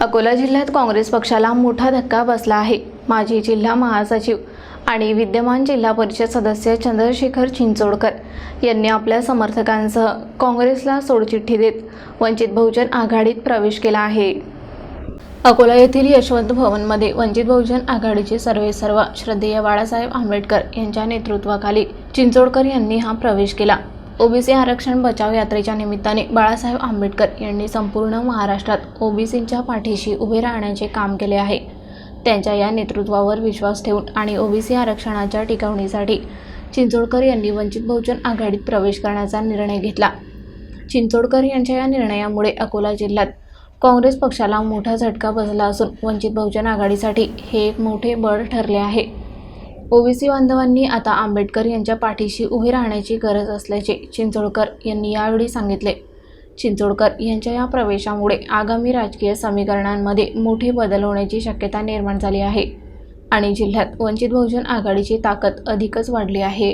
अकोला जिल्ह्यात काँग्रेस पक्षाला मोठा धक्का बसला आहे. माजी जिल्हा महासचिव आणि विद्यमान जिल्हा परिषद सदस्य चंद्रशेखर चिंचोडकर यांनी आपल्या समर्थकांसह काँग्रेसला सोडचिठ्ठी देत वंचित बहुजन आघाडीत प्रवेश केला आहे. अकोला येथील यशवंत भवनमध्ये वंचित बहुजन आघाडीचे सर्वेसर्वा श्रद्धेय बाळासाहेब आंबेडकर यांच्या नेतृत्वाखाली चिंचोडकर यांनी हा प्रवेश केला. ओबीसी आरक्षण बचाव यात्रेच्या निमित्ताने बाळासाहेब आंबेडकर यांनी संपूर्ण महाराष्ट्रात ओबीसींच्या पाठीशी उभे राहण्याचे काम केले आहे. त्यांच्या या नेतृत्वावर विश्वास ठेवून आणि ओबीसी आरक्षणाच्या टिकवणीसाठी चिंचोडकर यांनी वंचित बहुजन आघाडीत प्रवेश करण्याचा निर्णय घेतला. चिंचोडकर यांच्या या निर्णयामुळे अकोला जिल्ह्यात काँग्रेस पक्षाला मोठा झटका बसला असून वंचित बहुजन आघाडीसाठी हे एक मोठे बळ ठरले आहे. ओबीसी बांधवांनी आता आंबेडकर यांच्या पाठीशी उभे राहण्याची गरज असल्याचे चिंचोडकर यांनी यावेळी सांगितले. चिंचोडकर यांच्या या प्रवेशामुळे आगामी राजकीय समीकरणांमध्ये मोठे बदल होण्याची शक्यता निर्माण झाली आहे आणि जिल्ह्यात वंचित बहुजन आघाडीची ताकद अधिकच वाढली आहे.